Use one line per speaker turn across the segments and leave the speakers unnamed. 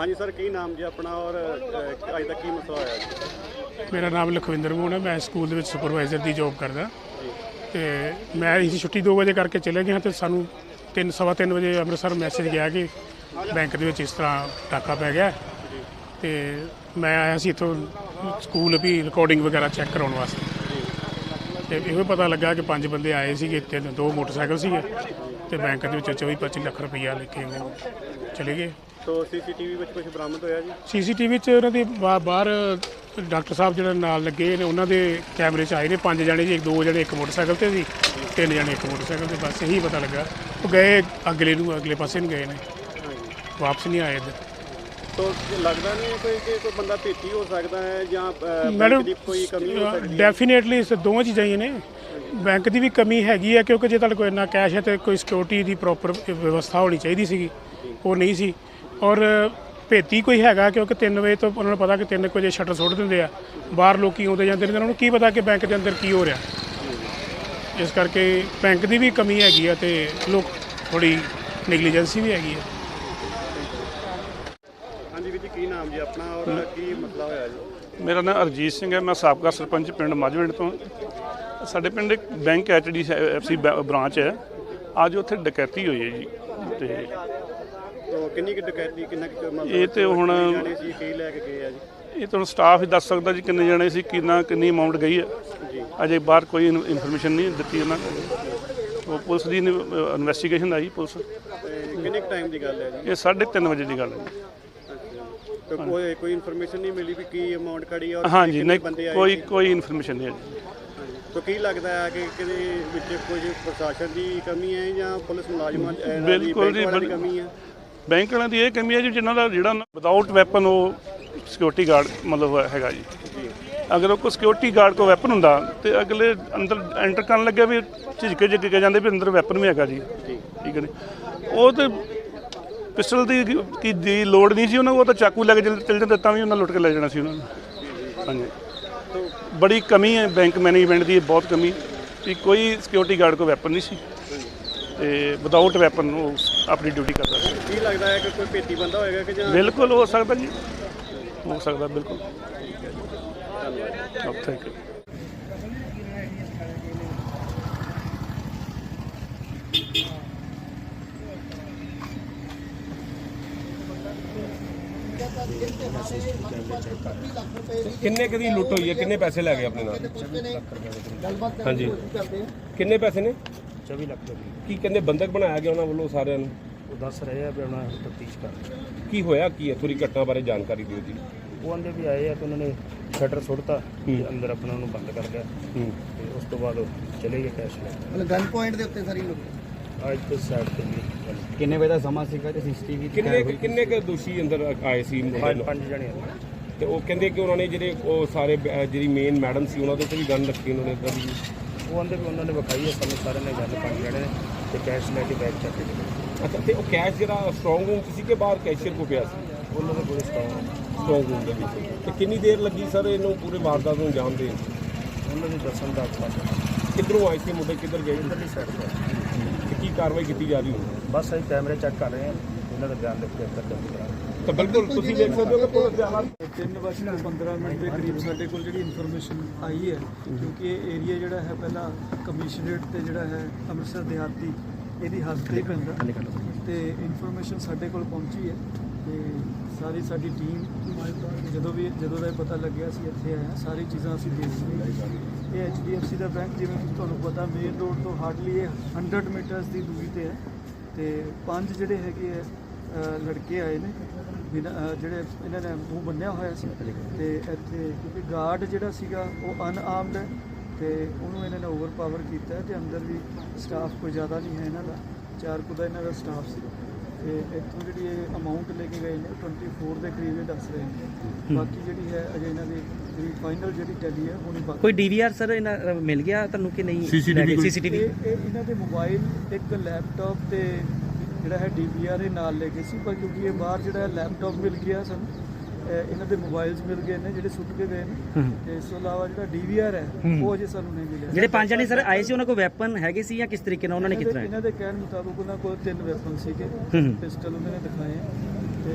ਹਾਂਜੀ ਸਰ ਕੀ ਨਾਮ ਜੀ ਆਪਣਾ ਔਰ ਅਹ, ਅੱਜ ਤੱਕ ਕੀ ਮਸਲਾ ਹੋਇਆ ਜੀ?
ਮੇਰਾ ਨਾਮ ਲਖਵਿੰਦਰ ਮੋਹਨ ਹੈ ਮੈਂ ਸਕੂਲ ਦੇ ਵਿੱਚ ਸੁਪਰਵਾਈਜ਼ਰ ਦੀ ਜੌਬ ਕਰਦਾ। ਤੇ ਮੈਂ ਅਸੀਂ ਛੁੱਟੀ 2 ਵਜੇ ਕਰਕੇ ਚਲੇ ਗਿਆ ਹਾਂ ਤੇ ਸਾਨੂੰ ਤਿੰਨ ਸਵਾ ਤਿੰਨ ਵਜੇ ਅੰਮ੍ਰਿਤਸਰ ਮੈਸੇਜ ਗਿਆ ਕਿ ਬੈਂਕ ਦੇ ਵਿੱਚ ਇਸ ਤਰ੍ਹਾਂ ਟਾਕਾ ਪੈ ਗਿਆ। ਤੇ ਮੈਂ ਆਇਆ ਸੀ ਇੱਥੋਂ ਸਕੂਲ ਵੀ ਰਿਕਾਰਡਿੰਗ ਵਗੈਰਾ ਚੈੱਕ ਕਰਾਉਣ ਵਾਸਤੇ। ਤੇ ਇਹੋ ਪਤਾ ਲੱਗਾ ਕਿ ਪੰਜ ਬੰਦੇ ਆਏ ਸੀਗੇ ਤਿੰਨ ਦੋ ਮੋਟਰਸਾਈਕਲ ਸੀਗੇ। ਤੇ ਬੈਂਕ ਦੇ ਵਿੱਚੋਂ 24 25 ਲੱਖ ਰੁਪਈਆ ਲੈ ਕੇ ਉਹ ਚਲੇ ਗਏ।
ਤੋ ਸੀਸੀਟੀਵੀ ਵਿੱਚ ਕੁਝ ਬਰਾਮਦ ਹੋਇਆ ਜੀ?
ਸੀਸੀਟੀਵੀ 'ਚ ਉਹਨਾਂ ਦੇ ਬਾ- ਬਾਹਰ ਡਾਕਟਰ ਸਾਹਿਬ ਜਿਹੜੇ ਨਾਲ ਲੱਗੇ ਨੇ ਉਹਨਾਂ ਦੇ ਕੈਮਰੇ 'ਚ ਆਏ ਨੇ। ਪੰਜ ਜਣੇ ਜੀ ਦੋ ਜਣੇ ਇੱਕ ਮੋਟਰਸਾਈਕਲ ਤੇ ਸੀ ਤਿੰਨ ਜਣੇ ਇੱਕ ਮੋਟਰਸਾਈਕਲ ਤੇ ਬਸ ਇਹੀ ਪਤਾ ਲੱਗਾ। ਉਹ ਗਏ ਅਗਲੇ ਨੂੰ ਅਗਲੇ ਪਾਸੇ ਨੂੰ ਗਏ ਨੇ। ਵਾਪਸ ਨਹੀਂ ਆਏ ਇੱਧਰ।
ਤੋ ਲੱਗਦਾ ਨਹੀਂ ਹੈ ਕੋਈ ਕਿ ਕੋਈ ਬੰਦਾ ਭੇਤੀ ਹੋ ਸਕਦਾ ਹੈ ਜਾਂ ਅਹ,
ਮੈਡਮ
ਬੈਂਕ ਦੀ ਕੋਈ ਕਮੀ ਹੋ ਸਕਦੀ ਹੈ?
ਡੈਫੀਨੇਟਲੀ ਇਸ ਦੋਵਾਂ ਚੀਜ਼ਾਂ ਹੀ ਨੇ। ਬੈਂਕ ਦੀ ਵੀ ਕਮੀ ਹੈਗੀ ਹੈ ਕਿਉਂਕਿ ਜੇ ਤੁਹਾਡੇ ਕੋਲ ਇੰਨਾ ਕੈਸ਼ ਹੈ ਤੇ ਕੋਈ ਸਿਕਿਉਰਿਟੀ ਦੀ ਪ੍ਰੋਪਰ ਵਿਵਸਥਾ ਹੋਣੀ ਚਾਹੀਦੀ ਸੀਗੀ। ਉਹ ਨਹੀਂ ਸੀ। ਔਰ ਭੇਤੀ ਕੋਈ ਹੈਗਾ ਕਿਉਂਕਿ 3 ਵਜੇ ਤੋਂ ਉਹਨਾਂ ਨੂੰ ਪਤਾ ਕਿ 3 ਵਜੇ ਸ਼ਟਰ ਸੁੱਟ ਦਿੰਦੇ ਆ। ਬਾਹਰ ਲੋਕੀ ਆਉਂਦੇ ਜਾਂਦੇ ਨੇ ਤੇ ਉਹਨਾਂ ਨੂੰ ਕੀ ਪਤਾ ਕਿ ਬੈਂਕ ਦੇ ਅੰਦਰ ਕੀ ਹੋ ਰਿਹਾ। ਇਸ ਕਰਕੇ ਬੈਂਕ ਦੀ ਵੀ ਕਮੀ ਹੈਗੀ ਆ ਤੇ ਲੋਕ ਥੋੜੀ ਨੈਗਲੀਜੈਂਸੀ ਵੀ ਹੈਗੀ ਹੈ
ਹਾਂਜੀ ਵੀਰ ਜੀ ਕੀ ਨਾਮ ਜੀ ਆਪਣਾ ਔਰ ਕੀ ਮਸਲਾ ਹੋਇਆ ਜੀ?
ਮੇਰਾ ਨਾਮ ਅਰਜੀਤ ਸਿੰਘ ਹੈ ਮੈਂ ਸਾਬਕਾ ਸਰਪੰਚ ਪਿੰਡ ਮਾਝਵਿੰਡ ਤੋਂ। ਸਾਡੇ ਪਿੰਡ ਇੱਕ ਬੈਂਕ ਐਚਡੀ ਐਫਸੀ ਬ੍ਰਾਂਚ ਹੈ। ਅੱਜ ਉੱਥੇ ਡਕੈਤੀ ਹੋਈ ਹੈ ਜੀ। ਤੋ
ਕਿੰਨੀ ਕਿ ਡਕੈਤੀ ਕਿੰਨਾ ਕਿ
ਇਹ ਤੇ ਹੁਣ-
ਜਾਣੇ ਸੀ ਕੀ ਲੈ ਕੇ ਗਏ ਆ ਜੀ?
ਇਹ ਤੁਹਾਨੂੰ ਸਟਾਫ ਹੀ ਦੱਸ ਸਕਦਾ ਜੀ ਕਿੰਨੇ ਜਣੇ ਸੀ ਕਿੰਨਾ ਕਿੰਨੀ ਅਮਾਉਂਟ ਗਈ ਹੈ। ਅਜੇ ਬਾਹਰ ਕੋਈ ਇਨਫੋਰਮੇਸ਼ਨ ਨਹੀਂ ਦਿੱਤੀ ਉਹਨਾਂ ਨੇ ਉਹ ਪੁਲਿਸ ਦੀ ਇਨਵੈਸਟੀਗੇਸ਼ਨ ਆਈ ਪੁਲਿਸ।
ਤੇ ਕਿੰਨੇ ਟਾਈਮ ਦੀ ਗੱਲ ਹੈ ਜੀ?
ਇਹ 3:30 ਵਜੇ ਦੀ ਗੱਲ ਹੈ
ਤੇ ਕੋਈ ਕੋਈ ਇਨਫੋਰਮੇਸ਼ਨ ਨਹੀਂ ਮਿਲੀ ਵੀ ਕੀ ਅਮਾਉਂਟ ਕੜੀ ਔਰ
ਹਾਂਜੀ
ਕਿੰਨੇ
ਨਹੀਂ
ਬੰਦੇ ਆਏ
ਕੋਈ? ਕੋਈ ਇਨਫੋਰਮੇਸ਼ਨ ਨਹੀਂ ਹੈ ਜੀ।
ਤੋ ਕੀ ਲੱਗਦਾ ਹੈ ਕਿ ਕਿਤੇ ਵਿੱਚ ਕੁਝ ਪ੍ਰਸ਼ਾਸਨ ਦੀ ਕਮੀ ਹੈ ਜਾਂ ਪੁਲਿਸ ਮੁਲਾਜ਼ਮਾਂ ਦੀ
ਬਿਲਕੁਲ ਜੀ, ਬਿਲ-
ਕਮੀ ਹੈ?
ਬੈਂਕ ਵਾਲਿਆਂ ਦੀ ਇਹ ਕਮੀ ਹੈ ਜੀ, ਜਿਨ੍ਹਾਂ ਦਾ ਜਿਹੜਾ ਵਿਦਆਊਟ ਵੈਪਨ ਉਹ ਸਿਕਿਉਰਿਟੀ ਗਾਰਡ ਮਤਲਬ ਹੈਗਾ ਜੀ। ਅਗਰ ਉਹ ਕੋ ਸਿਕਿਉਰਿਟੀ ਗਾਰਡ ਕੋ ਵੈਪਨ ਹੁੰਦਾ, ਤੇ ਅਗਲੇ ਅੰਦਰ ਐਂਟਰ ਕਰਨ ਲੱਗਿਆ ਵੀ ਝਿਜਕੇ ਝਿਜਕੇ ਜਾਂਦੇ ਵੀ ਅੰਦਰ ਵੈਪਨ ਵੀ ਹੈਗਾ ਜੀ। ਠੀਕ ਹੈ ਜੀ। ਉਹ ਤੇ ਪਿਸਟਲ ਦੀ ਕੀ ਦੀ ਲੋੜ ਨਹੀਂ ਸੀ ਉਹਨਾਂ ਨੂੰ ਉਹ ਤਾਂ ਚਾਕੂ ਲੈ ਕੇ ਚੱਲ ਚੱਲ ਜਾਂਦੇ, ਤਾਂ ਵੀ ਉਹਨਾਂ ਲੁੱਟ ਕੇ ਲੈ ਜਾਣਾ ਸੀ ਉਹਨਾਂ ਨੂੰ। ਹਾਂਜੀ। ਬੜੀ ਕਮੀ ਹੈ, ਬੈਂਕ ਮੈਨੇਜਮੈਂਟ ਦੀ ਬਹੁਤ ਕਮੀ। ਵੀ ਕੋਈ ਸਿਕਿਉਰਿਟੀ ਗਾਰਡ ਕੋ ਵੈਪਨ ਨਹੀਂ ਸੀ। ਤੇ ਵਿਦਆਊਟ ਵੈਪਨ ਉਹ ਆਪਣੀ ਡਿਊਟੀ ਕਰਦਾ ਸੀ।
ਕੀ ਲੱਗਦਾ ਹੈ ਕਿ ਕੋਈ ਭੇਤੀ ਬੰਦਾ ਹੋਏਗਾ ਕਿ ਜਾਂ
ਬਿਲਕੁਲ ਹੋ ਸਕਦਾ ਜੀ। ਹੋ ਸਕਦਾ ਬਿਲਕੁਲ। ਥੈਂਕ ਯੂ
ਕਿੰਨੇ ਕਦੀ ਲੁੱਟ ਹੋਈ ਹੈ? ਕਿੰਨੇ ਪੈਸੇ ਲੈ ਗਏ ਆਪਣੇ ਨਾਲ? ਹਾਂਜੀ। ਕਿੰਨੇ ਪੈਸੇ ਨੇ?
24 ਲੱਖ ਰੁਪਏ।
ਕੀ ਕਹਿੰਦੇ ਬੰਦਕ ਬਣਾਇਆ ਗਿਆ ਉਹਨਾਂ ਵੱਲੋਂ ਸਾਰਿਆਂ ਨੂੰ?
ਉਹ ਦੱਸ ਰਹੇ ਆ ਵੀ ਉਹਨਾਂ ਤਫਤੀਸ਼ ਕਰ ਰਹੇ ਆ।
ਕੀ ਹੋਇਆ ਕੀ ਹੈ? ਥੋੜੀ ਘਟਨਾ ਬਾਰੇ ਜਾਣਕਾਰੀ ਦਿਓ ਜੀ।
ਉਹ ਆਂਦੇ ਵੀ ਆਏ ਆ ਤੇ ਉਹਨਾਂ ਨੇ ਸ਼ਟਰ ਸੁੱਟਤਾ ਤੇ ਅੰਦਰ ਆਪਣਾ ਉਹਨੂੰ ਬੰਦ ਕਰ ਲਿਆ।
ਹੂੰ।
ਤੇ ਉਸ ਤੋਂ ਬਾਅਦ ਉਹ ਚਲੇ ਗਏ ਕੈਸ਼ ਲੈ ਕੇ।
ਮਤਲਬ ਗਨ ਪੁਆਇੰਟ ਦੇ ਉੱਤੇ ਸਾਰੀ ਲੋਕ
ਅੱਜ ਤੇ ਸਾਈਡ ਤੇ ਵੀ ਗੱਲ।
ਕਿੰਨੇ ਵਜੇ ਦਾ ਸਮਾਂ ਸੀਗਾ ਤੇ ਸੀਸੀਟੀਵੀ
ਕਿੰਨੇ ਕਿੰਨੇ ਕੁ ਦੋਸ਼ੀ ਅੰਦਰ ਆਏ ਸੀ ਮੁੰਡੇ
ਪੰਜ
ਨੂੰ?
ਪੰਜ ਜਣੇ ਆ।
ਤੇ ਉਹ ਕਹਿੰਦੇ ਕਿ ਉਹਨਾਂ ਨੇ ਜਿਹੜੇ ਉਹ ਸਾਰੇ ਬ- ਅਹ ਜਿਹੜੀ ਮੇਨ ਮੈਡਮ ਸੀ ਉਹਨਾਂ ਦੇ ਉੱਤੇ ਵੀ ਗਨ ਰੱਖੀ ਉਹਨਾਂ ਨੇ ਦੀ
ਉਹ ਆਂਦੇ ਵੀ ਉਹਨਾਂ ਨੇ ਵਿਖਾਈ ਹੈ ਸਾਨੂੰ ਸਾਰਿਆਂ ਨੇ ਗੱਲ ਪੰਜ ਜਣੇ ਨੇ ਤੇ ਕੈਸ਼ ਲੈ ਕੇ ਬੈਗ ਚੱਕ ਕੇ ਚਲੇ ਗਏ।
ਅੱਛਾ ਤੇ ਉਹ ਕੈਸ਼ ਜਿਹੜਾ ਸਟਰੋਂਗ ਰੂਮ ਸੀ ਕਿ ਬਾਹਰ ਕੈਸ਼ੀਅਰ ਕੋ ਪਿਆ ਸੀ?
ਉਹਨਾਂ ਦੇ ਕੋਲ ਸਟਾਉ
ਸਟਰੋਂਗ ਰੂਮ ਦੇ ਵਿੱਚ। ਤੇ ਕਿੰਨੀ ਦੇਰ ਲੱਗੀ ਸਰ ਇਹਨੂੰ ਪੂਰੇ ਵਾਰਦਾਤ ਨੂੰ ਅੰਜਾਮ ਦੇਣ? 'ਚ?
ਉਹਨਾਂ ਦੇ ਦੱਸਣ ਦਾ ਪਤਾ
ਕਿੱਧਰੋਂ ਆਏ ਸੀ ਮੁੰਡੇ ਕਿੱਧਰ ਗਏ
ਇਧਰਲੀ ਸਾਈਡ ਤੇ।
ਤੇ ਕੀ ਕਾਰਵਾਈ ਕੀਤੀ ਜਾ ਰਹੀ ਹੁਣ
ਬਸ ਅਸੀਂ ਕੈਮਰੇ ਚੈੱਕ ਕਰ ਰਹੇ ਹਾਂ। ਇਹਨਾਂ ਦਾ ਬਿਆਨ ਲਿਖ ਕੇ ਅੰਦਰ ਚੰਗੀ ਤਰ੍ਹਾਂ
ਤਾਂ ਬਿਲਕੁਲ ਤੁਸੀਂ ਦੇਖ ਸਕਦੇ ਹੋ ਕਿ ਪੁਲਿਸ ਦੇ ਹਾਲਾਤ
ਤਿੰਨ ਵਜੇ ਤੋਂ 15 ਮਿੰਟ ਦੇ ਕਰੀਬ ਸਾਡੇ ਕੋਲ ਜਿਹੜੀ ਇਨਫੋਰਮੇਸ਼ਨ ਆਈ ਹੈ ਕਿਉਂਕਿ ਇਹ ਏਰੀਆ ਜਿਹੜਾ ਹੈ ਪਹਿਲਾਂ ਕਮਿਸ਼ਨਰੇਟ ਤੇ ਜਿਹੜਾ ਹੈ ਅੰਮ੍ਰਿਤਸਰ ਦਿਹਾਤੀ ਇਹਦੀ ਹੱਦ ਤੇ ਪੈਂਦਾ ਤੇ ਇਨਫੋਰਮੇਸ਼ਨ ਸਾਡੇ ਕੋਲ ਪਹੁੰਚੀ ਹੈ ਤੇ ਸਾਰੀ ਸਾਡੀ ਟੀਮ ਜਦੋਂ ਵੀ ਜਦੋਂ ਦਾ ਇਹ ਪਤਾ ਲੱਗਿਆ ਸੀ ਇੱਥੇ ਆਇਆ ਸਾਰੀ ਚੀਜ਼ਾਂ ਅਸੀਂ ਦੇਖ ਲਈਆਂ। ਇਹ HDFC ਦਾ ਬੈਂਕ ਜਿਵੇਂ ਕਿ ਤੁਹਾਨੂੰ ਪਤਾ ਮੇਨ ਰੋਡ ਤੋਂ ਹਾਰਡਲੀ ਇਹ 100 ਮੀਟਰਸ ਦੀ ਦੂਰੀ ਤੇ ਹੈ। ਤੇ ਪੰਜ ਜਿਹੜੇ ਹੈਗੇ ਆ ਲੜਕੇ ਆਏ ਨੇ। ਬਿਨਾਂ ਅ, ਜਿਹੜੇ ਇਹਨਾਂ ਨੇ ਮੂੰਹ ਬੰਨਿਆ ਹੋਇਆ ਸੀ। ਤੇ ਇੱਥੇ ਕਿਉਂਕਿ ਗਾਰਡ ਜਿਹੜਾ ਸੀਗਾ ਉਹ ਅਨਆਰਮਡ ਹੈ ਤੇ ਉਹਨੂੰ ਇਹਨਾਂ ਨੇ ਓਵਰਪਾਵਰ ਕੀਤਾ ਹੈ ਤੇ ਅੰਦਰ ਵੀ ਸਟਾਫ ਕੋਈ ਜ਼ਿਆਦਾ ਨਹੀਂ ਹੈ ਇਹਨਾਂ ਦਾ। ਚਾਰ ਕੁ ਦਾ ਇਹਨਾਂ ਦਾ ਸਟਾਫ ਸੀ। ਤੇ ਇੱਥੋਂ ਜਿਹੜੀ ਇਹ ਅਮਾਉਂਟ ਲੈ ਕੇ ਗਏ ਨੇ 24 ਦੇ ਕਰੀਬ ਇਹ ਦੱਸ ਰਹੇ ਨੇ। ਬਾਕੀ ਜਿਹੜੀ ਹੈ ਅਜੇ ਇਹਨਾਂ ਦੀ ਜਿਹੜੀ ਫਾਈਨਲ ਜਿਹੜੀ ਟੈਲੀ ਹੈ ਹੁਣੀ ਬਾਕੀ।
ਕੋਈ ਡੀਵੀਆਰ ਸਰ ਇਹਨਾਂ ਮਿਲ ਗਿਆ ਤੁਹਾਨੂੰ ਕਿ ਨਹੀਂ? ਸੀਸੀਟੀਵੀ ਸੀਸੀਟੀਵੀ
ਇਹ ਇਹ ਇਹਨਾਂ ਦੇ ਮੋਬਾਈਲ ਇੱਕ ਲੈਪਟਾਪ ਤੇ ਜਿਹੜਾ ਹੈ ਡੀਵੀਆਰ ਇਹ ਨਾਲ ਲੈ ਗਏ ਸੀ ਪਰ ਕਿਉਂਕਿ ਇਹ ਬਾਹਰ ਜਿਹੜਾ ਹੈ ਲੈਪਟਾਪ ਮਿਲ ਗਿਆ ਸਾਨੂੰ ਇਹ ਇਹਨਾਂ ਦੇ ਮੋਬਾਈਲਸ ਮਿਲ ਗਏ ਨੇ ਜਿਹੜੇ ਸੁੱਟ ਕੇ ਗਏ ਨੇ। ਤੇ ਇਸ ਤੋਂ ਇਲਾਵਾ ਜਿਹੜਾ ਡੀਵੀਆਰ ਹੈ ਉਹ ਅਜੇ ਸਾਨੂੰ ਨਹੀਂ ਮਿਲਿਆ।
ਜਿਹੜੇ ਪੰਜ ਜਣੇ ਸਰ ਆਏ ਸੀ ਉਹਨਾਂ ਕੋਲ ਵੈਪਨ ਹੈਗੇ ਸੀ ਜਾਂ ਕਿਸ ਤਰੀਕੇ ਨਾਲ ਉਹਨਾਂ ਨੇ ਕਿਤਨਾ
ਇਹਨਾਂ ਦੇ ਕਹਿਣ ਮੁਤਾਬਕ ਉਹਨਾਂ ਕੋਲ ਤਿੰਨ ਵੈਪਨ ਸੀਗੇ। ਪਿਸਟਲ ਉਹਨਾਂ ਨੇ ਦਿਖਾਏ। ਤੇ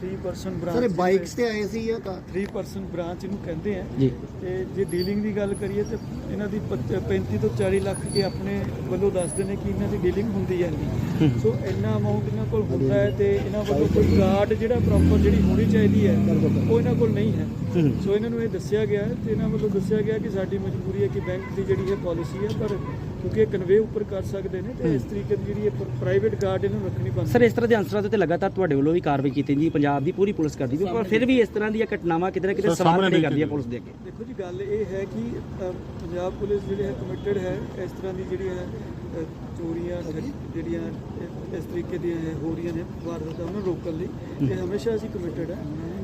3% ਬ੍ਰਾਂਚ
ਸਰ ਬਾਈਕਸ ਤੇ ਆਏ ਸੀ ਜਾਂ ਕਾਰ
3% ਬ੍ਰਾਂਚ ਇਹਨੂੰ ਕਹਿੰਦੇ ਆ।
ਜੀ।
ਤੇ ਜੇ ਡੀਲਿੰਗ ਦੀ ਗੱਲ ਕਰੀਏ ਤੇ ਇਹਨਾਂ ਦੀ ਪੱਚ- 35 ਤੋਂ 40 ਲੱਖ ਇਹ ਆਪਣੇ ਵੱਲੋਂ ਦੱਸਦੇ ਨੇ ਕਿ ਇਹਨਾਂ ਦੀ ਡੀਲਿੰਗ ਹੁੰਦੀ ਹੈ ਨਹੀਂ। ਸੋ ਇੰਨਾ ਅਮਾਉਂਟ ਇਹਨਾਂ ਕੋਲ ਹੁੰਦਾ ਹੈ ਤੇ ਇਹਨਾਂ ਵੱਲੋਂ ਕੋਈ ਗਾਰਡ ਜਿਹੜਾ ਪ੍ਰੋਪਰ ਜਿਹੜੀ ਹੋਣੀ ਚਾਹੀਦੀ ਹੈ ਉਹ ਇਹਨਾਂ ਕੋਲ ਨਹੀਂ ਹੈ। ਸੋ ਇਹਨਾਂ ਨੂੰ ਇਹ ਦੱਸਿਆ ਗਿਆ ਤੇ ਇਹਨਾਂ ਵੱਲੋਂ ਦੱਸਿਆ ਗਿਆ ਕਿ ਸਾਡੀ ਮਜਬੂਰੀ ਹੈ ਕਿ ਬੈਂਕ ਦੀ ਜਿਹੜੀ ਹੈ ਪਾਲਿਸੀ ਹੈ ਪਰ ਕਿਉਂਕਿ ਇਹ ਕਨਵੇ ਉੱਪਰ ਕਰ ਸਕਦੇ ਨੇ ਤੇ ਇਸ ਤਰੀਕੇ ਦੀ ਜਿਹੜੀ ਹੈ ਪ੍ਰਾਈਵੇਟ ਗਾਰਡ ਇਹਨੂੰ ਰੱਖਣੀ ਪੈਂਦੀ
ਸਰ ਇਸ ਤਰ੍ਹਾਂ ਦੇ ਅਨਸਰਾਂ ਦੇ ਉੱਤੇ ਲਗਾਤਾਰ ਤੁਹਾਡੇ ਵੱਲੋਂ ਵੀ ਕਾਰਵਾਈ ਕੀਤੀ ਜੀ ਪੰਜਾਬ ਦੀ ਪੂਰੀ ਪੁਲਿਸ ਕਰਦੀ ਵੀ ਪਰ ਫਿਰ ਵੀ ਇਸ ਤਰ੍ਹਾਂ ਦੀਆਂ ਘਟਨਾਵਾਂ ਕਿਤੇ ਨਾ ਕਿਤੇ ਸਵਾਲ ਖੜੇ ਪੁਲਿਸ ਦੇ ਅੱਗੇ।
ਦੇਖੋ ਜੀ ਗੱਲ ਇਹ ਹੈ ਕਿ ਅ, ਪੰਜਾਬ ਪੁਲਿਸ ਜਿਹੜੀ ਹੈ ਕਮਿਟਡ ਹੈ ਇਸ ਤਰ੍ਹਾਂ ਦੀ ਜਿਹੜੀ ਹੈ ਚੋਰੀਆਂ ਜਿਹੜੀਆਂ ਇਸ ਤਰੀਕੇ ਦੀਆਂ ਹੋ ਰਹੀਆਂ ਨੇ ਵਾਰਦਾਤਾਂ ਉਹਨਾਂ ਨੂੰ ਰੋਕਣ ਲਈ ਤੇ ਹਮੇਸ਼ਾ ਅਸੀਂ ਕਮਿਟਡ ਹੈ।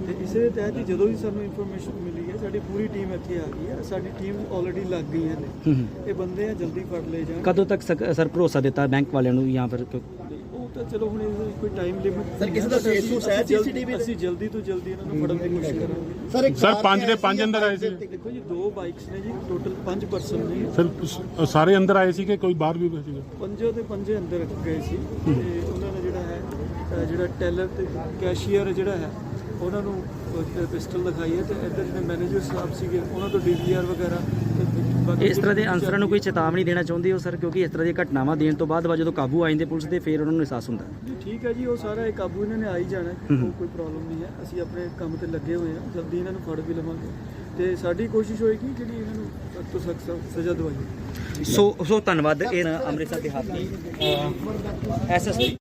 ਤੇ ਇਸੇ ਦੇ ਤਹਿਤ ਹੀ ਜਦੋਂ ਵੀ ਸਾਨੂੰ ਇਨਫੋਰਮੇਸ਼ਨ ਮਿਲੀ ਹੈ ਸਾਡੀ ਪੂਰੀ ਟੀਮ ਇੱਥੇ ਆ ਗਈ ਹੈ। ਸਾਡੀ ਟੀਮ ਆਲਰੇਡੀ ਲੱਗ ਗਈਆਂ ਨੇ। ਇਹ ਬੰਦੇ ਆ ਜਲਦੀ ਫੜ ਲਏ ਜਾਣ।
ਕਦੋਂ ਤੱਕ ਸਰ ਭਰੋਸਾ ਦਿੱਤਾ ਬੈਂਕ ਵਾਲਿਆਂ ਨੂੰ ਜਾਂ ਫਿਰ
ਉਹ ਤਾਂ ਚਲੋ ਹੁਣ ਕੋਈ ਟਾਈਮ ਲਿਮਿਟ
ਸਰ, ਕਿਸੇ ਦਾ ਹੈ। CCTV
ਅਸੀਂ ਜਲਦੀ ਤੋਂ ਜਲਦੀ ਇਹਨਾਂ ਨੂੰ ਫੜਨ ਦੀ ਕੋਸ਼ਿਸ਼ ਕਰਾਂਗੇ।
ਸਰ ਇੱਕ
ਸਰ ਪੰਜ ਦੇ ਪੰਜ ਅੰਦਰ ਆਏ ਸੀ।
ਦੇਖੋ ਜੀ ਦੋ ਬਾਈਕਸ ਨੇ ਜੀ ਟੋਟਲ 5 ਪਰਸਨ ਨੇ।
ਸਰ ਸ- ਸਾਰੇ ਅੰਦਰ ਆਏ ਸੀ ਕਿ ਕੋਈ ਬਾਹਰ ਵੀ ਸੀਗਾ
ਪੰਜੋ ਦੇ ਪੰਜੇ ਅੰਦਰ ਗਏ ਸੀ। ਤੇ ਉਹਨਾਂ ਨੇ ਜਿਹੜਾ ਹੈ ਅ, ਜਿਹੜਾ ਟੈਲਰ ਤੇ ਕੈਸ਼ੀਅਰ ਜਿਹੜਾ ਹੈ ਉਹਨਾਂ ਨੂੰ ਪਿਸਟਲ ਦਿਖਾਈ ਹੈ ਤੇ ਇੱਧਰ ਜਿਹੜੇ ਮੈਨੇਜਰ ਸਾਹਿਬ ਸੀਗੇ ਉਹਨਾਂ ਤੋਂ ਡੀਵੀਆਰ ਵਗੈਰਾ
ਇਸ ਤਰ੍ਹਾਂ ਦੇ ਅਨਸਰਾਂ ਨੂੰ ਕੋਈ ਚੇਤਾਵਨੀ ਦੇਣਾ ਚਾਹੁੰਦੇ ਹੋ ਸਰ ਕਿਉਂਕਿ ਇਸ ਤਰ੍ਹਾਂ ਦੀਆਂ ਘਟਨਾਵਾਂ ਦੇਣ ਤੋਂ ਬਾਅਦ ਜਦੋਂ ਕਾਬੂ ਆ ਜਾਂਦੇ ਪੁਲਿਸ ਦੇ ਫਿਰ ਉਹਨਾਂ ਨੂੰ ਅਹਿਸਾਸ ਹੁੰਦਾ।
ਜੀ ਠੀਕ ਹੈ ਜੀ ਉਹ ਸਾਰਾ ਇਹ ਕਾਬੂ ਇਹਨਾਂ ਨੇ ਆ ਹੀ ਜਾਣਾ ਕੋਈ ਪ੍ਰੋਬਲਮ ਨਹੀਂ ਹੈ। ਅਸੀਂ ਆਪਣੇ ਕੰਮ ਤੇ ਲੱਗੇ ਹੋਏ ਹਾਂ ਜਲਦੀ ਇਹਨਾਂ ਨੂੰ ਫੜ ਵੀ ਲਵਾਂਗੇ। ਤੇ ਸਾਡੀ ਕੋਸ਼ਿਸ਼ ਹੋਏਗੀ ਜਿਹੜੀ ਇਹਨਾਂ ਨੂੰ ਸਖਤ ਤੋਂ ਸਖਤ ਸਜ਼ਾ ਦਵਾਈਏ
ਸੋ ਸੋ ਧੰਨਵਾਦ ਇਹ ਅੰਮ੍ਰਿਤਸਰ ਦੇ ਹਾਥੀ ਐਸਐਸਪੀ